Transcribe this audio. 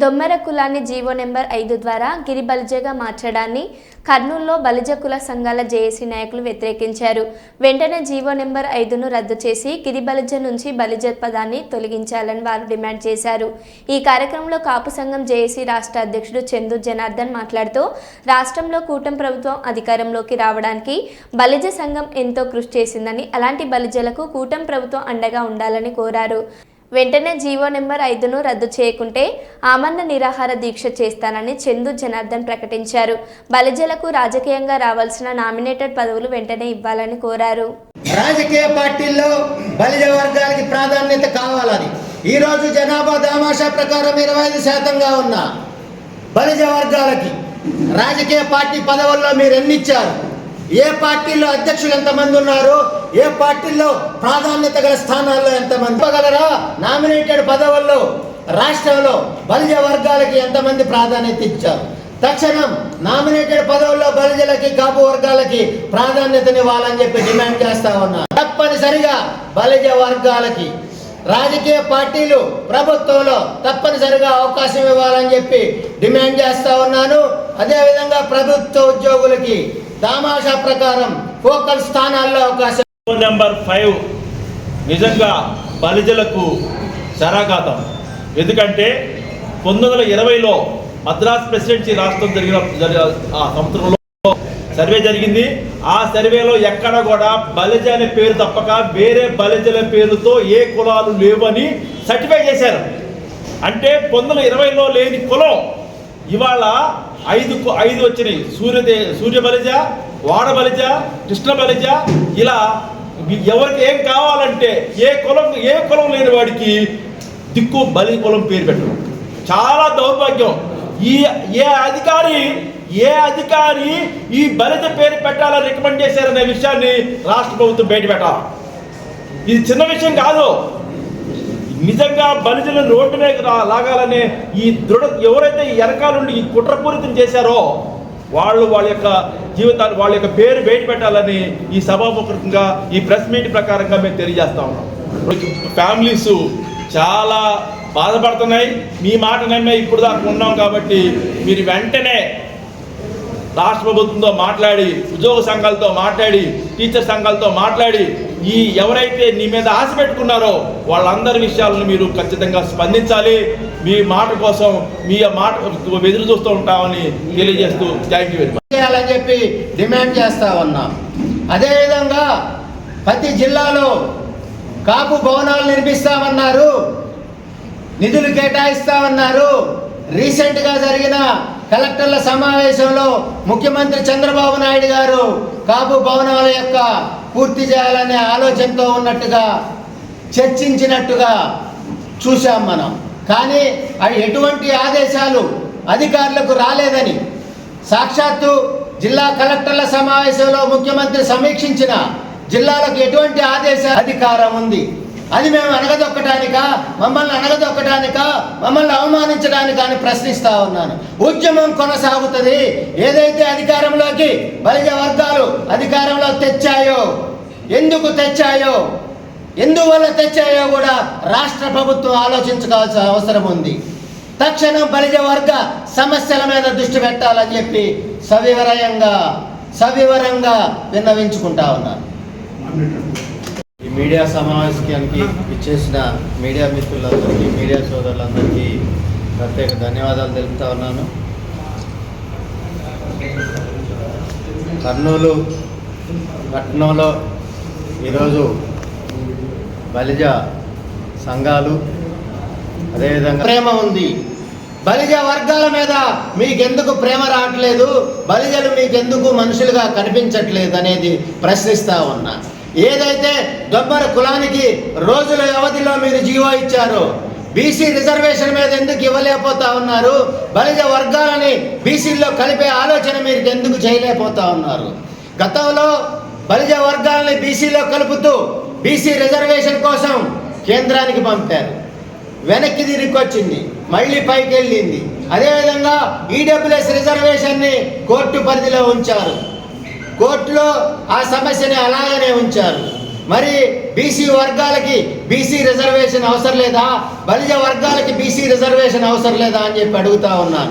దొమ్మెర కులాన్ని GO number ఐదు ద్వారా గిరి బలిజగా మార్చడాన్ని కర్నూలులో బలిజ కుల సంఘాల జేఏసీ నాయకులు వ్యతిరేకించారు. వెంటనే జీవో నెంబర్ ఐదును రద్దు చేసి గిరి బలిజ నుంచి బలిజ పదాన్ని తొలగించాలని వారు డిమాండ్ చేశారు. ఈ కార్యక్రమంలో కాపు సంఘం జేఏసీ రాష్ట్ర అధ్యక్షుడు చందు జనార్దన్ మాట్లాడుతూ రాష్ట్రంలో కూటమి ప్రభుత్వం అధికారంలోకి రావడానికి బలిజ సంఘం ఎంతో కృషి చేసిందని అలాంటి బలిజలకు కూటమి ప్రభుత్వం అండగా ఉండాలని కోరారు. వెంటనే జీవో నెంబర్ ఐదును రద్దు చేయకుంటే ఆమరణ నిరాహార దీక్ష చేస్తానని చందు జనార్దన్ ప్రకటించారు. బలిజలకు రాజకీయంగా రావాల్సిన నామినేటెడ్ పదవులు వెంటనే ఇవ్వాలని కోరారు. రాజకీయ పార్టీల్లో బలిజ వర్గాలకి ప్రాధాన్యత కావాలని ఈరోజు జనాభా దామాషా ప్రకారం ఇరవై ఐదు శాతంగా ఉన్న బలిజ వర్గాలకి రాజకీయ పార్టీ పదవుల్లో మీరు ఎన్నిచ్చారు? ఏ పార్టీలో అధ్యక్షులు ఎంతమంది ఉన్నారు ఏ పార్టీల్లో ప్రాధాన్యత గల స్థానాల్లో ఎంతమంది? ఇవ్వగలరా నామినేటెడ్ పదవుల్లో రాష్ట్రంలో బలిజ వర్గాలకి ఎంతమంది ప్రాధాన్యత ఇచ్చారు? తక్షణం నామినేటెడ్ పదవుల్లో బలిజలకి కాపు వర్గాలకి ప్రాధాన్యతనివ్వాలని చెప్పి డిమాండ్ చేస్తా ఉన్నారు. తప్పనిసరిగా బలిజ వర్గాలకి. రాజకీయ పార్టీలు ప్రభుత్వంలో తప్పనిసరిగా అవకాశం ఇవ్వాలని చెప్పి డిమాండ్ చేస్తా ఉన్నాను. అదేవిధంగా ప్రభుత్వ ఉద్యోగులకి దామాషా ప్రకారం ఫోకల్ స్థానాల్లో అవకాశం ఫోన్ నెంబర్ ఫైవ్ నిజంగా బలిజలకు శరాఘాతం. ఎందుకంటే పంతొమ్మిది వందల ఇరవైలో మద్రాస్ ప్రెసిడెన్సీ రాష్ట్రం జరిగిన ఆ సంవత్సరంలో సర్వే జరిగింది. ఆ సర్వేలో ఎక్కడ కూడా బలిజ అనే పేరు తప్పక వేరే బలిజల పేరుతో ఏ కులాలు లేవని సర్టిఫై చేశారు. అంటే పంతొమ్మిది వందల ఇరవైలో లేని కులం ఇవాళ ఐదు ఐదు వచ్చినాయి. సూర్యదే సూర్య బలిజ వాడ బలిజ కృష్ణ బలిజ ఇలా ఎవరికి ఏం కావాలంటే ఏ కులం ఏ కులం లేని వాడికి దిక్కు బలి కులం పేరు పెట్టడం. చాలా దౌర్భాగ్యం. ఈ ఏ అధికారి ఏ అధికారి ఈ బలిత పేరు పెట్టాలని రికమెండ్ చేశారనే విషయాన్ని రాష్ట్ర ప్రభుత్వం బయట పెట్టాలి. ఇది చిన్న విషయం కాదు. నిజంగా బలిజలను రోడ్డు మీద లాగాలనే ఈ దృఢ ఎవరైతే ఈ వెనకాల నుండి ఈ కుట్రపూరితం చేశారో వాళ్ళు వాళ్ళ యొక్క జీవితాలు వాళ్ళ యొక్క పేరు బయట పెట్టాలని ఈ సభాముఖంగా ఈ ప్రెస్ మీట్ ప్రకారంగా మేము తెలియజేస్తా ఉన్నాం. ఫ్యామిలీస్ చాలా బాధపడుతున్నాయి. మీ మాట నమ్మే ఇప్పుడు దాకా ఉన్నాం కాబట్టి మీరు వెంటనే రాష్ట్ర ప్రభుత్వంతో మాట్లాడి ఉద్యోగ సంఘాలతో మాట్లాడి టీచర్ సంఘాలతో మాట్లాడి ఈ ఎవరైతే నీ మీద ఆశ పెట్టుకున్నారో వాళ్ళందరి విషయాలను మీరు ఖచ్చితంగా స్పందించాలి. మీ మాట కోసం మీ మాట ఎదురు చూస్తూ ఉంటామని తెలియజేస్తూ థ్యాంక్ యూ వెరీ మచ్ చేయాలని చెప్పి డిమాండ్ చేస్తా ఉన్నాం. అదేవిధంగా ప్రతి జిల్లాలో కాపు భవనాలు నిర్మిస్తామన్నారు నిధులు కేటాయిస్తామన్నారు. రీసెంట్గా జరిగిన కలెక్టర్ల సమావేశంలో ముఖ్యమంత్రి చంద్రబాబు నాయుడు గారు కాపు భవనాల యొక్క పూర్తి చేయాలనే ఆలోచనతో ఉన్నట్టుగా చర్చించినట్టుగా చూశాం మనం. కానీ అవి ఎటువంటి ఆదేశాలు అధికారులకు రాలేదని సాక్షాత్తు జిల్లా కలెక్టర్ల సమావేశంలో ముఖ్యమంత్రి సమీక్షించిన జిల్లాలకు ఎటువంటి ఆదేశ అధికారం ఉంది? అది మేము అనగదొక్కటానిక? మమ్మల్ని అనగదొక్కటానిక? మమ్మల్ని అవమానించడానికా అని ప్రశ్నిస్తా ఉన్నాను. ఉద్యమం కొనసాగుతుంది. ఏదైతే అధికారంలోకి బలిజ వర్గాలు అధికారంలో తెచ్చాయో ఎందుకు తెచ్చాయో ఎందువల్ల తెచ్చాయో కూడా రాష్ట్ర ప్రభుత్వం ఆలోచించుకోవాల్సిన అవసరం ఉంది. తక్షణం బలిజ వర్గ సమస్యల మీద దృష్టి పెట్టాలని చెప్పి సవివరంగా సవివరంగా విన్నవించుకుంటా ఉన్నాను. ఈ మీడియా సమావేశానికి ఇచ్చేసిన మీడియా మిత్రులందరికీ మీడియా సోదరులందరికీ ప్రత్యేక ధన్యవాదాలు తెలుపుతా ఉన్నాను. కర్నూలు పట్టణంలో ఈరోజు బలిజ సంఘాలు అదేవిధంగా ప్రేమ ఉంది. బలిజ వర్గాల మీద మీకెందుకు ప్రేమ రావట్లేదు? బలిజలు మీకెందుకు మనుషులుగా కనిపించట్లేదు అనేది ప్రశ్నిస్తా ఉన్నా. ఏదైతే దొబ్బర కులానికి రోజుల వ్యవధిలో మీరు జీవో ఇచ్చారో బీసీ రిజర్వేషన్ మీద ఎందుకు ఇవ్వలేకపోతా ఉన్నారు? బలిజ వర్గాలని బీసీల్లో కలిపే ఆలోచన మీరు ఎందుకు చేయలేకపోతా ఉన్నారు? గతంలో బలిజ వర్గాలని బీసీలో కలుపుతూ బీసీ రిజర్వేషన్ కోసం కేంద్రానికి పంపారు. వెనక్కి తిరిగి వచ్చింది. మళ్ళీ పైకి వెళ్ళింది అదేవిధంగా ఈడబ్ల్యూఎస్ రిజర్వేషన్ని కోర్టు పరిధిలో ఉంచారు. కోర్టులో ఆ సమస్యని అలాగనే ఉంచారు. మరి బీసీ వర్గాలకి బీసీ రిజర్వేషన్ అవసరం లేదా? బలిజ వర్గాలకి బీసీ రిజర్వేషన్ అవసరం లేదా అని చెప్పి అడుగుతా ఉన్నాను.